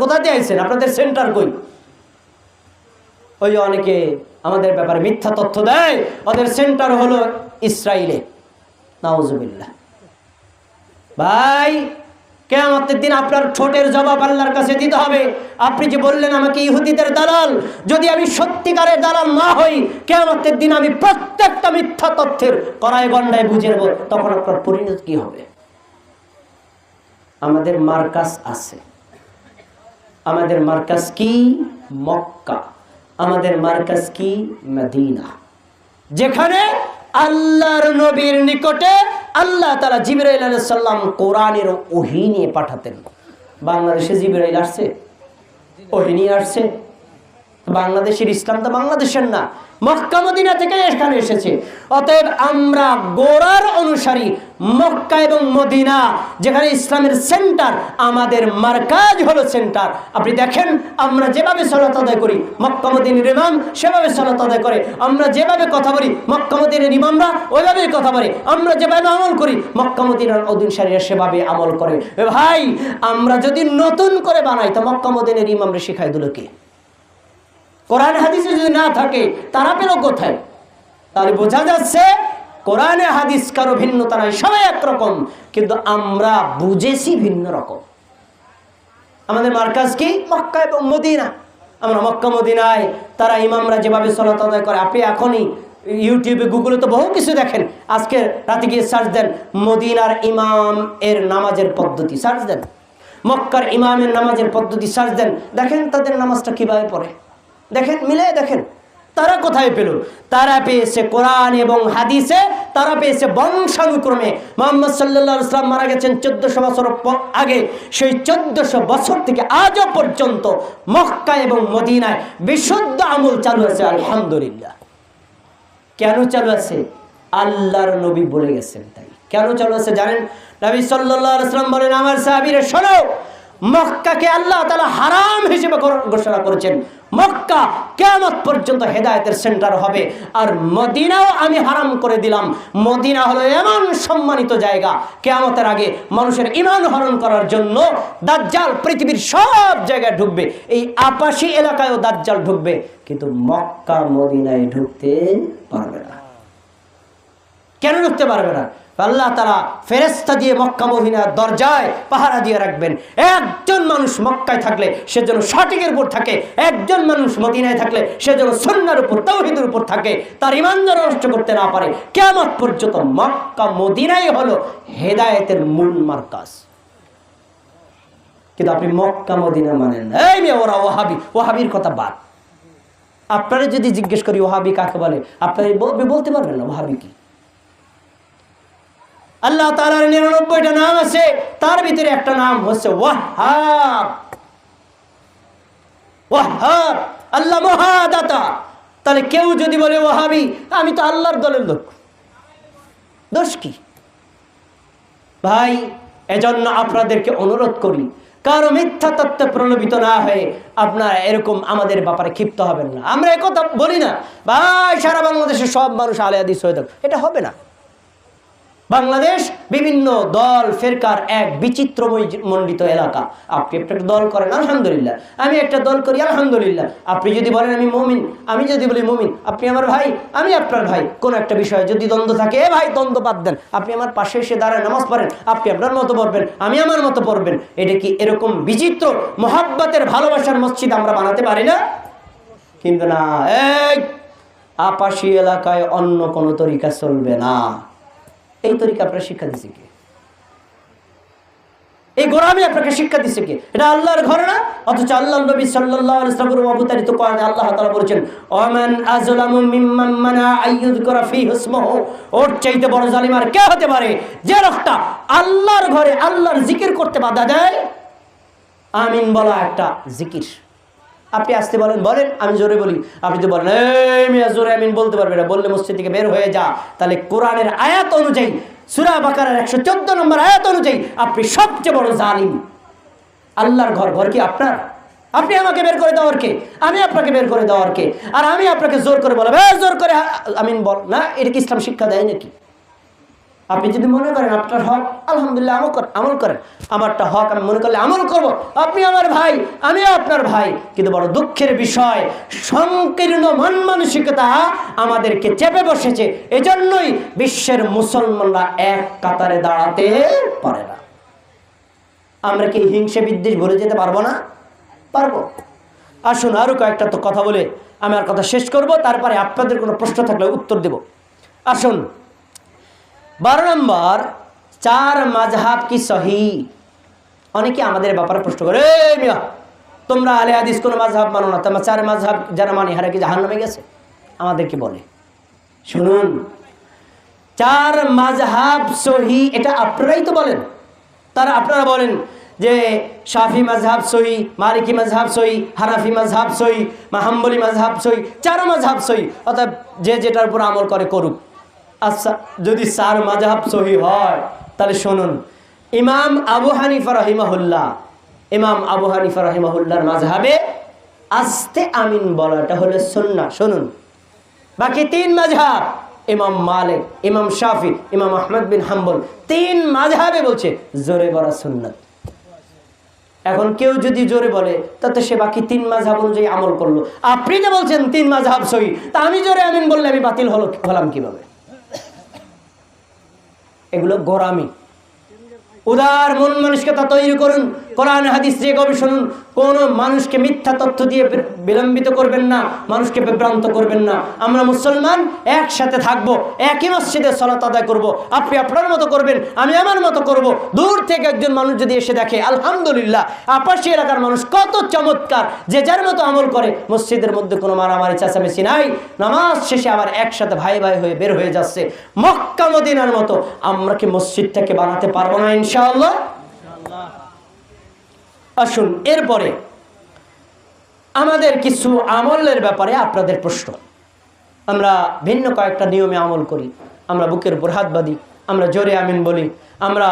কোথা দিয়ে আইছেন? আপনাদের সেন্টার কই? ওই অনেকে আমাদের ব্যাপারে মিথ্যা তথ্য দেয়, ওদের সেন্টার হলো ইসরায়েলে নাউজুবিল্লাহ। ভাই, কেয়ামতের দিন আপনার ঠোঁটের জবাব আল্লাহর কাছে দিতে হবে। আপনি যে বললেন আমাকে ইহুদিদের দালাল, যদি আমি সত্যিকারের দালাল না হই, কেয়ামতের দিন আমি প্রত্যেকটা মিথ্যা তথ্যের কড়াই গন্ডায় বুঝে নেব, তখন আপনার পরিণত কি হবে? আমাদের মার্কাস আছে। আমাদের মার্কাস কি? মক্কা। আমাদের মার্কাস কি? মদিনা। যেখানে আল্লাহর নবীর নিকটে আল্লাহ তালা জিবরাইল সাল্লাম কোরআনের ওহি নিয়ে পাঠাতেন। বাংলাদেশে জিবরাইল আসছে, ওহি নিয়ে আসছে। বাংলাদেশের ইসলাম তো বাংলাদেশের না। মক্কা, মদিনা থেকে এখানে এসেছে। অতএব আমরা গোড়ার অনুসারী মক্কা এবং মদিনা, যেখানে ইসলামের সেন্টার আমাদের মার্কাজ হলো সেন্টার আপনি দেখেন, আমরা যেভাবে সলাত আদায় করি, মক্কা, মদিনের ইমাম সেভাবে সলাত আদায় করে। আমরা যেভাবে কথা বলি, মক্কা, মদিনের ইমামরা ওইভাবেই কথা বলে। আমরা যেভাবে আমল করি, মক্কা, মদিনার অধীনসারীরা সেভাবে আমল করে। ভাই, আমরা যদি নতুন করে বানাই, তো মক্কা, মদিনের ইমামরা শিখাই দিল কে? কোরআন হাদিসে যদি না থাকে, তারা পেল কোথায়? তাহলে বোঝা যাচ্ছে, কোরআনে হাদিস কারও ভিন্নতা নাই সবাই একরকম, কিন্তু আমরা বুঝেছি ভিন্ন রকম। আমাদের মার্কাজ কি? মক্কা এবং মদিনা। আমরা মক্কা, মদিনায়, তারা ইমামরা যেভাবে সলাত আদায় করে, আপনি এখনই ইউটিউবে, গুগলে তো বহু কিছু দেখেন। আজকে রাতে গিয়ে সার্চ দেন, মদিনার ইমাম এর নামাজের পদ্ধতি সার্চ দেন। মক্কার ইমামের নামাজের পদ্ধতি সার্চ দেন। দেখেন তাদের নামাজটা কীভাবে পড়ে। দেখেন মিলে দেখেন, তারা কোথায় পেল তারা পেয়েছে কোরআন এবং হাদিসে, তারা পেয়েছে বংশানুক্রমে। মোহাম্মদ সাল্লা ইসলাম মারা গেছেন চোদ্দশো বছর আগে। সেই চোদ্দশো বছর থেকে আজও পর্যন্ত মক্কা এবং মদিনায় বিশুদ্ধ আমল চালু আছে, আলহামদুলিল্লাহ। কেন চালু আছে? আল্লাহর নবী বলে গেছেন তাই। কেন চালু আছে জানেন? নবী সাল্লাহ ইসলাম বলেন, আমার সাহাবিরে, শোনো মক্কাকে আল্লাহ তালা হারাম হিসেবে ঘোষণা করেছেন। মক্কা কেমত পর্যন্ত হেদায়তের সেন্টার হবে। আর মদিনাও আমি হারাম করে দিলাম। মদিনা হলো এমন সম্মানিত জায়গা। কেয়ামতের আগে মানুষের ইমান হরণ করার জন্য দাজ্জাল পৃথিবীর সব জায়গায় ঢুকবে। এই আপাশি এলাকায়ও দাজ্জাল ঢুকবে। কিন্তু মক্কা, মদিনায় ঢুকতে পারবে না। কেন ঢুকতে পারবে না? আল্লাহ তারা ফেরেস্তা দিয়ে মক্কা মহিনার দরজায় পাহারা দিয়ে রাখবেন। একজন মানুষ মক্কায় থাকলে সে যেন সঠিকের উপর থাকে, একজন মানুষ মদিনায় থাকলে সে যেন সন্ন্যার উপর তৌহিদের উপর থাকে, তার ইমান যেন নষ্ট করতে না পারে। কেমন পর্যন্ত মক্কা মদিনাই হলো হেদায়েতের মূল মার্কাজ। কিন্তু আপনি মক্কা মদিনা মানেন। এই মেয়ে, ওরা ওহাবি ওহাবির কথা বাদ। আপনারা যদি জিজ্ঞেস করি ওহাবি কাকে বলে? আপনারা বলতে পারবেন না ওহাবি কি? আল্লাহ তালার নিরানব্বইটা নাম আছে, তার ভিতরে একটা নাম হচ্ছে আল্লাহ মহাদাতা। তাহলে কেউ যদি বলে ওহাবি আমি তো আল্লাহর দলের লোক। দোষ কি? ভাই, এজন্য আপনাদেরকে অনুরোধ করি, কারও মিথ্যা তত্ত্বে প্রলোভিত না হয়ে আপনারা এরকম আমাদের ব্যাপারে ক্ষিপ্ত হবেন না। আমরা একথা বলি না, ভাই, সারা বাংলাদেশের সব মানুষ আলে আদিস হয়ে থাকুক। এটা হবে না। বাংলাদেশ বিভিন্ন দল, ফেরকার এক বিচিত্র মণ্ডিত এলাকা। আপনি একটা দল করেন, আলহামদুলিল্লাহ। আমি একটা দল করি, আলহামদুলিল্লাহ। আপনি যদি বলেন আমি মমিন, আমি যদি বলি মমিন, আপনি আমার ভাই, আমি আপনার ভাই। কোন একটা বিষয়ে যদি দ্বন্দ্ব থাকে, এ ভাই, দ্বন্দ্ব বাদ দেন। আপনি আমার পাশে এসে দাঁড়ায় নামাজ পড়েন, আপনি আপনার মতো পড়বেন, আমি আমার মতো পড়বেন। এটা কি এরকম বিচিত্র মহাব্বতের ভালোবাসার মসজিদ আমরা বানাতে পারি না? কিন্তু না, এই আপাশি এলাকায় অন্য কোনো তরিকা চলবে না। এই তরিকা আপনার শিক্ষা দিছে কে? এই গোলামি আপনাকে শিক্ষা দিছে কে? এটা আল্লাহর ঘরে না? অথচ আল্লাহ নবী সাল্লাল্লাহু অবতারিত কোরআনে আল্লাহ তাআলা বলেছেন ওমান মানা ওর চাইতে বড় জালিম আর কে হতে পারে? যে লোকটা আল্লাহর ঘরে আল্লাহর জিকির করতে বাধা দেয়, আমিন বলা একটা জিকির। আপনি আসতে বলেন বলেন, আমি জোরে বলি। আপনি তো বলেন জোরে আমিন বলতে পারবে না। বললে মসজিদ থেকে বের হয়ে যা। তাহলে কোরআনের আয়াত অনুযায়ী, সুরা বাকারের একশো চোদ্দ নম্বর আয়াত অনুযায়ী আপনি সবচেয়ে বড় জালিম। আল্লাহর ঘর ঘর কি আপনার? আপনি আমাকে বের করে দেওয়ার কে? আমি আপনাকে বের করে দেওয়ার কে? আর আমি আপনাকে জোর করে বলব "এই জোর করে, আমিন বল। না, এটা কি ইসলাম শিক্ষা দেয় নাকি? আপনি যদি মনে করেন আপনার হক, আলহামদুলিল্লাহ আমল করেন আমল করেন। আমারটা হক আমি মনে করলে আমল করব। আপনি আমার ভাই, আমি আপনার ভাই। কিন্তু বড় দুঃখের বিষয়, সংকীর্ণ মন মানসিকতা আমাদেরকে চেপে বসেছে। এজন্যই বিশ্বের মুসলমানরা এক কাতারে দাঁড়াতে পারে না। আমরা কি হিংসে বিদ্বেষ ভরে যেতে পারব না? পারব। আসুন আরও কয়েকটা তো কথা বলে আমি আর কথা শেষ করব, তারপরে আপনাদের কোনো প্রশ্ন থাকলে উত্তর দেব। আসুন। বারো নম্বর, চার মাঝহাব কি সহি? অনেকে আমাদের ব্যাপারে প্রশ্ন করে তোমরা আলে হাদিস কোনো মাঝহাব মানো না? তোমার চার মাঝহাব যারা মানি হারা কি জাহান নামে গেছে? আমাদেরকে বলে। শুনুন, চার মাঝহাব সহি, এটা আপনারাই তো বলেন। তারা আপনারা বলেন যে শাফি মাঝহাব সহি, মালিকি মাঝহাব সহি, হানাফি মাঝহাব সহি, মাহাম্বলি মাঝহাব সহি, চার মাঝহাব সহি, অর্থাৎ যে যেটার উপর আমল করে করুক। আচ্ছা যদি চার মাঝহাব সহি হয়, তাহলে শুনুন। ইমাম আবু হানিফা রহিমাহুল্লাহ, ইমাম আবু হানিফা রহিমাহুল্লাহর মাঝহাবে আস্তে আমিন বলাটা হলো সুন্না শুনুন। বাকি তিন মাঝহাব ইমাম মালিক, ইমাম শাফি, ইমাম আহমদ বিন হাম্বল, তিন মাঝহাবে বলছে, জোরে বলা সুন্নাত। এখন কেউ যদি জোরে বলে, তাতে সে বাকি তিন মাঝহাব অনুযায়ী আমল করল। আপনি যে বলছেন তিন মাঝহাব সহি, তা আমি জোরে আমিন বললে আমি বাতিল হলো হলাম কীভাবে? এগুলো গোরামি উদার মন মানুষকে তা তৈরি করুন। কোরআন হাদিস দিয়ে গবেষণুন কোনো মানুষকে মিথ্যা তথ্য দিয়ে বিলম্বিত করবেন না, মানুষকে বিভ্রান্ত করবেন না। আমরা মুসলমান একসাথে থাকব, একই মসজিদে সলাত আদায় করব। আপনি আপনার মতো করবেন, আমি আমার মতো করব। দূর থেকে একজন মানুষ যদি এসে দেখে, আলহামদুলিল্লাহ আপাশি এলাকার মানুষ কত চমৎকার, যে যার মতো আমল করে, মসজিদের মধ্যে কোনো মারামারি, চেঁচামেচি নাই। নামাজ শেষে আবার একসাথে ভাই ভাই হয়ে বের হয়ে যাচ্ছে। মক্কা, মদিনার মতো। আমরা কি মসজিদটাকে বানাতে পারব না, ইনশাআল্লাহ? আসুন, এরপরে আমাদের কিছু আমলের ব্যাপারে আপনাদের প্রশ্ন। আমরা ভিন্ন কয়েকটা নিয়মে আমল করি। আমরা বুকের উপর হাত বাঁধি, আমরা জোরে আমিন বলি, আমরা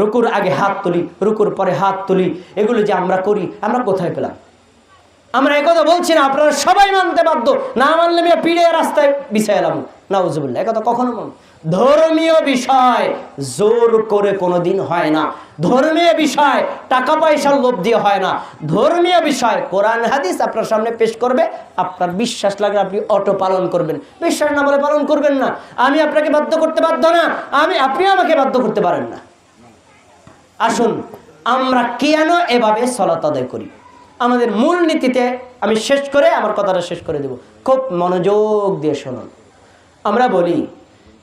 রুকুর আগে হাত তুলি, রুকুর পরে হাত তুলি, এগুলো যে আমরা করি, আমরা কোথায় পেলাম? আমরা একথা বলছি না, আপনারা সবাই মানতে বাধ্য। না মানলে আমি পিড়ে রাস্তায় বিছাই এলাম নাউজুবিল্লাহ, একথা কখনো মান ধর্মীয় বিষয় জোর করে কোনোদিন হয় না। ধর্মীয় বিষয় টাকা পয়সার লোভ দিয়ে হয় না। ধর্মীয় বিষয় কোরআন, হাদিস আপনার সামনে পেশ করবে, আপনার বিশ্বাস লাগলে আপনি অটো পালন করবেন। বিশ্বাস না বলে পালন করবেন না। আমি আপনাকে বাধ্য করতে বাধ্য না, আমি, আপনি আমাকে বাধ্য করতে পারেন না। আসুন, আমরা কেন এভাবে সলাত আদায় করি? আমাদের মূল নীতিতে আমি শেষ করে আমার কথাটা শেষ করে দেব। খুব মনোযোগ দিয়ে শুনুন। আমরা বলি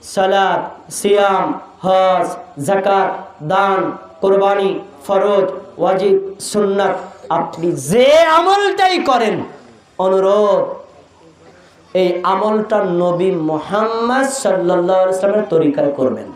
সালাদ সিয়াম, হজ জাকাত দান, কোরবানি, ফরজ, ওয়াজিব, সুন্নাত। আপনি যে আমলটাই করেন, অনুরোধ, এই আমলটা নবী মোহাম্মদ সাল্লাহ ইসলামের তরিকায় করবেন।